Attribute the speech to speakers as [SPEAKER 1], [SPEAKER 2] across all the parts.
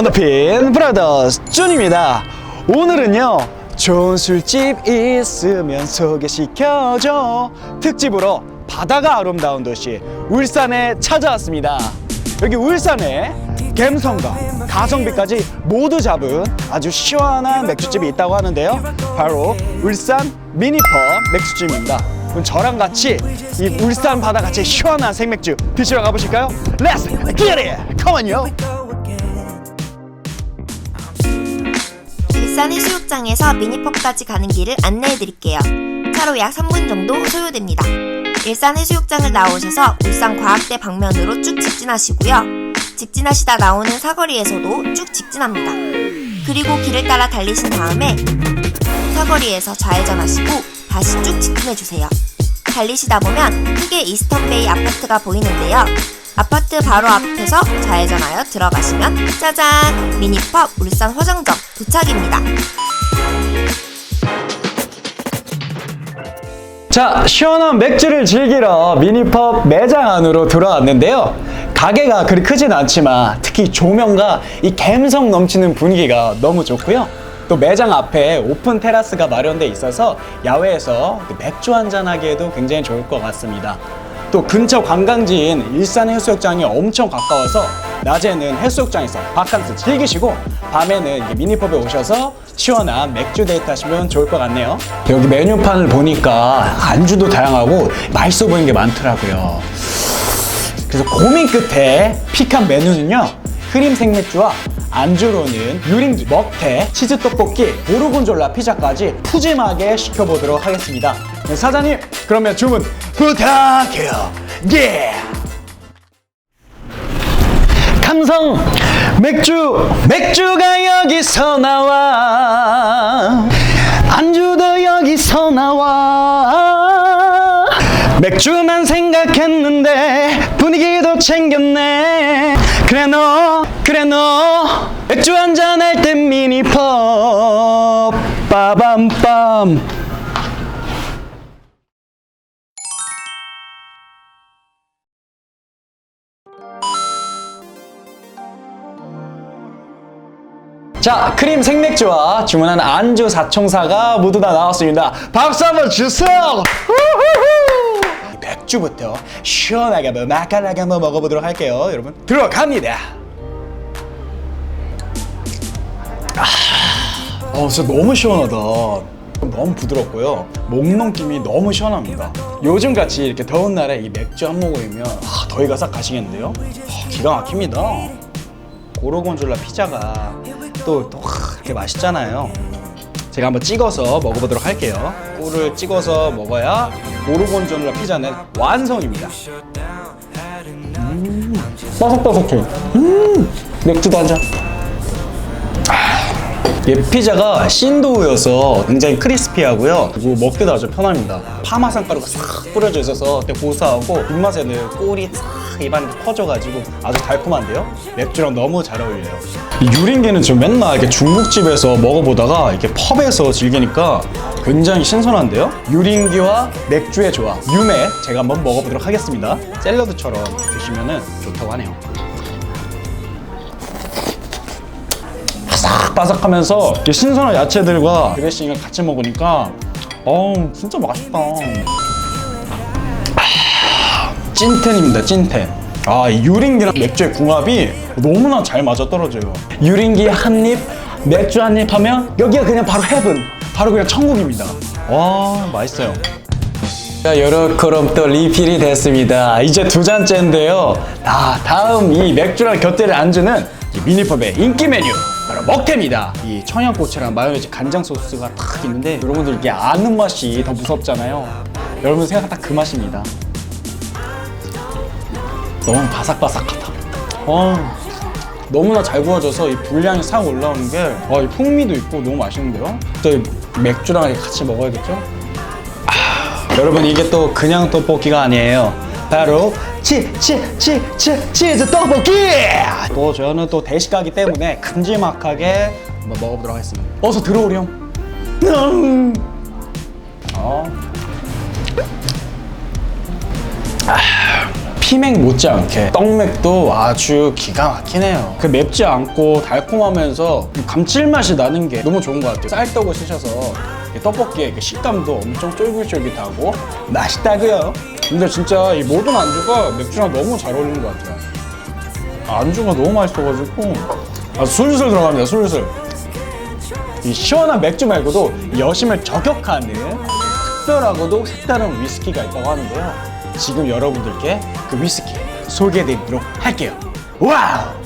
[SPEAKER 1] 언더핀 브라더스 준입니다 오늘은요 좋은 술집 있으면 소개시켜줘 특집으로 바다가 아름다운 도시 울산에 찾아왔습니다 여기 울산에 갬성과 가성비까지 모두 잡은 아주 시원한 맥주집이 있다고 하는데요 바로 울산 미니퍼 맥주집입니다 그럼 저랑 같이 이 울산 바다 같이 시원한 생맥주 드시러 가보실까요? Let's get it! Come on요!
[SPEAKER 2] 일산 해수욕장에서 미니pop까지 가는 길을 안내해 드릴게요. 차로 약 3분 정도 소요됩니다. 일산 해수욕장을 나오셔서 울산과학대 방면으로 쭉 직진하시고요. 직진하시다 나오는 사거리에서도 쭉 직진합니다. 그리고 길을 따라 달리신 다음에 사거리에서 좌회전하시고 다시 쭉 직진해 주세요. 달리시다 보면 크게 이스턴베이 아파트가 보이는데요. 아파트 바로 앞에서 좌회전하여 들어가시면 짜잔! 미니펍 울산 화정점 도착입니다.
[SPEAKER 1] 자, 시원한 맥주를 즐기러 미니펍 매장 안으로 들어왔는데요. 가게가 그리 크진 않지만 특히 조명과 이 감성 넘치는 분위기가 너무 좋고요. 또 매장 앞에 오픈 테라스가 마련돼 있어서 야외에서 그 맥주 한잔 하기에도 굉장히 좋을 것 같습니다. 또 근처 관광지인 일산 해수욕장이 엄청 가까워서 낮에는 해수욕장에서 바캉스 즐기시고 밤에는 미니펍에 오셔서 시원한 맥주 데이트 하시면 좋을 것 같네요. 여기 메뉴판을 보니까 안주도 다양하고 맛있어 보이는 게 많더라고요. 그래서 고민 끝에 픽한 메뉴는요 크림 생맥주와 안주로는 유림 먹태 치즈 떡볶이 고르곤졸라 피자까지 푸짐하게 시켜보도록 하겠습니다 네, 사장님 그러면 주문 부탁해요. 예. 감성 맥주 맥주가 여기서 나와. 안주도 여기서 나와. 맥주만 생각했는데 분위기도 챙겼네. 그래 너 그래 너. 맥주 한잔 할 땐 미니펍 빠밤빰 자, 크림 생맥주와 주문한 안주 사총사가 모두 다 나왔습니다. 박수 한번 주세요! 맥주부터 시원하게 한번 맛깔나게 한번 먹어보도록 할게요. 여러분, 들어갑니다! 아, 어, 진짜 너무 시원하다. 너무 부드럽고요. 목 넘김이 너무 시원합니다. 요즘 같이 이렇게 더운 날에 이 맥주 한 모금이면 아, 더위가 싹 가시겠는데요? 아, 기가 막힙니다. 고로곤졸라 피자가 또, 또 하, 이렇게 맛있잖아요. 제가 한번 찍어서 먹어보도록 할게요. 꿀을 찍어서 먹어야 고로곤졸라 피자는 완성입니다. 음, 바삭바삭해. 음, 맥주도 한 잔. 얘 피자가 신도우여서 굉장히 크리스피하고요. 그리고 먹기도 아주 편합니다. 파마산 가루가 싹 뿌려져 있어서 되게 고소하고 입맛에 는 꿀이 싹 입안에 퍼져가지고 아주 달콤한데요. 맥주랑 너무 잘 어울려요. 이 유린게는 저 맨날 이렇게 중국집에서 먹어보다가 이렇게 펍에서 즐기니까 굉장히 신선한데요. 유린기와 맥주의 조합 유메 제가 한번 먹어보도록 하겠습니다. 샐러드처럼 드시면 좋다고 하네요. 바삭바삭하면서 이 신선한 야채들과 드레싱을 같이 먹으니까 어우 진짜 맛있다. 아, 찐텐입니다 찐텐. 아, 이 유린기랑 맥주의 궁합이 너무나 잘 맞아 떨어져요. 유린기 한 입 맥주 한 입 하면 여기가 그냥 바로 헤븐 바로 그냥 천국입니다. 와 맛있어요. 자, 요렇게럼 또 리필이 됐습니다. 이제 두 잔째인데요. 아, 다음 이 맥주랑 곁들일 안주는 이 미니펍의 인기 메뉴 바로 먹태입니다. 이 청양고추랑 마요네즈 간장 소스가 딱 있는데 여러분들 이게 아는 맛이 더 무섭잖아요. 여러분 생각 딱그 맛입니다. 너무 바삭바삭하다. 어, 너무나 잘 구워져서 이 분량이 싹 올라오는 게, 어, 이 풍미도 있고 너무 맛있는데요? 또이 맥주랑 같이 먹어야겠죠? 여러분 이게 또 그냥 떡볶이가 아니에요. 바로 치, 치, 치, 치, 치즈 떡볶이! 또 저는 또 대식가기 때문에 큼지막하게 한번 먹어보도록 하겠습니다. 어서 들어오렴. 음. 어. 아, 피맥 못지않게 떡맥도 아주 기가 막히네요. 그 맵지 않고 달콤하면서 감칠맛이 나는 게 너무 좋은 것 같아요. 쌀떡을 쓰셔서 이 떡볶이의 그 식감도 엄청 쫄깃쫄깃하고 맛있다고요. 근데 진짜 이 모든 안주가 맥주랑 너무 잘 어울리는 것 같아요. 안주가 너무 맛있어가지고 아, 술술 들어갑니다. 술술. 이 시원한 맥주 말고도 여심을 저격하는 특별하고도 색다른 위스키가 있다고 하는데요. 지금 여러분들께 그 위스키 소개해드리도록 할게요. 와우!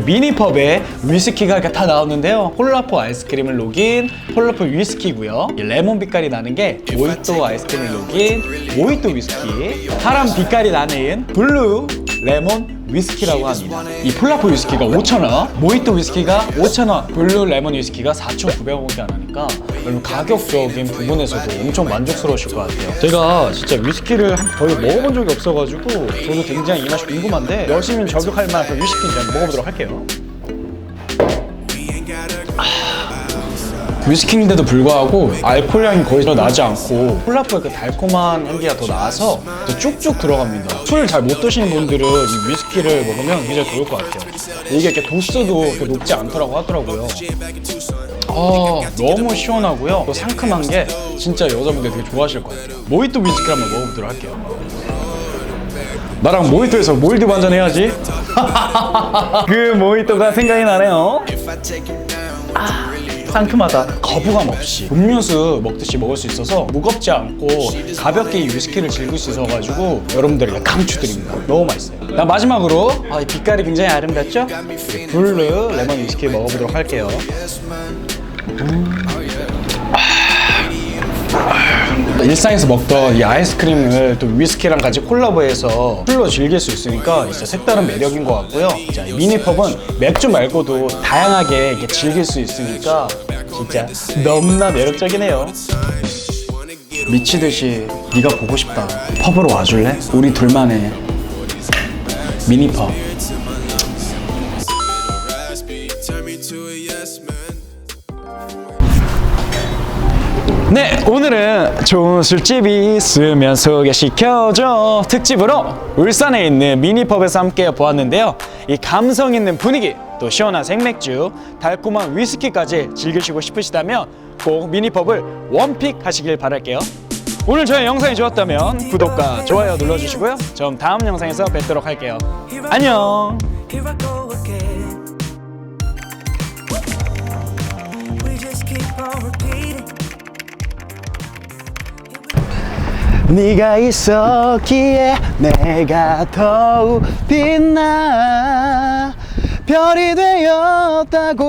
[SPEAKER 1] 미니펍에 위스키가 이렇게 다 나오는데요. 폴라포 아이스크림을 녹인 폴라포 위스키고요. 이 레몬 빛깔이 나는 게 모히또 아이스크림을 녹인 모히또 위스키. 파란 빛깔이 나는 블루 레몬 위스키라고 합니다. 이 폴라포 위스키가 5,000원, 모히또 위스키가 5,000원, 블루 레몬 위스키가 4,900원밖에 안 하니까 여러분 가격적인 부분에서도 엄청 만족스러우실 것 같아요. 제가 진짜 위스키를 한- 거의 먹어본 적이 없어가지고 저도 굉장히 이 맛이 궁금한데 열심히 저격할 만한 그 위스키인지 한번 먹어보도록 할게요. 위스키인데도 불구하고 알코올 향이 거의 더 나지 않고 폴라프의 그 달콤한 향기가 더 나서 더 쭉쭉 들어갑니다. 술을 잘못 드시는 분들은 이 위스키를 먹으면 굉장히 좋을 것 같아요. 이게 이렇게 도수도 이렇게 높지 않더라고 하더라고요. 아 너무 시원하고요. 또 상큼한 게 진짜 여자분들 되게 좋아하실 것 같아요. 모히또 위스키를 한번 먹어보도록 할게요. 나랑 모히또에서 몰디브 한잔 해야지. 그 모히또가 생각이 나네요. 아, 상큼하다. 거부감 없이 음료수 먹듯이 먹을 수 있어서 무겁지 않고 가볍게 이 위스키를 즐길 수 있어가지고 여러분들에게 강추드립니다. 너무 맛있어요. 나 마지막으로 아, 이 빛깔이 굉장히 아름답죠? 이 블루 레몬 위스키 먹어보도록 할게요. 일상에서 먹던 이 아이스크림을 또 위스키랑 같이 콜라보해서 술로 즐길 수 있으니까 진짜 색다른 매력인 것 같고요. 미니펍은 맥주 말고도 다양하게 이렇게 즐길 수 있으니까 진짜 너무나 매력적이네요. 미치듯이 네가 보고 싶다. 펍으로 와줄래? 우리 둘만의 미니 펍. 네, 오늘은 좋은 술집이 있으면 소개시켜줘 특집으로 울산에 있는 미니펍에서 함께 보았는데요. 이 감성 있는 분위기, 또 시원한 생맥주, 달콤한 위스키까지 즐기시고 싶으시다면 꼭 미니펍을 원픽 하시길 바랄게요. 오늘 저의 영상이 좋았다면 구독과 좋아요 눌러주시고요. 전 다음 영상에서 뵙도록 할게요. 안녕! 네가 있었기에 내가 더욱 빛나 별이 되었다고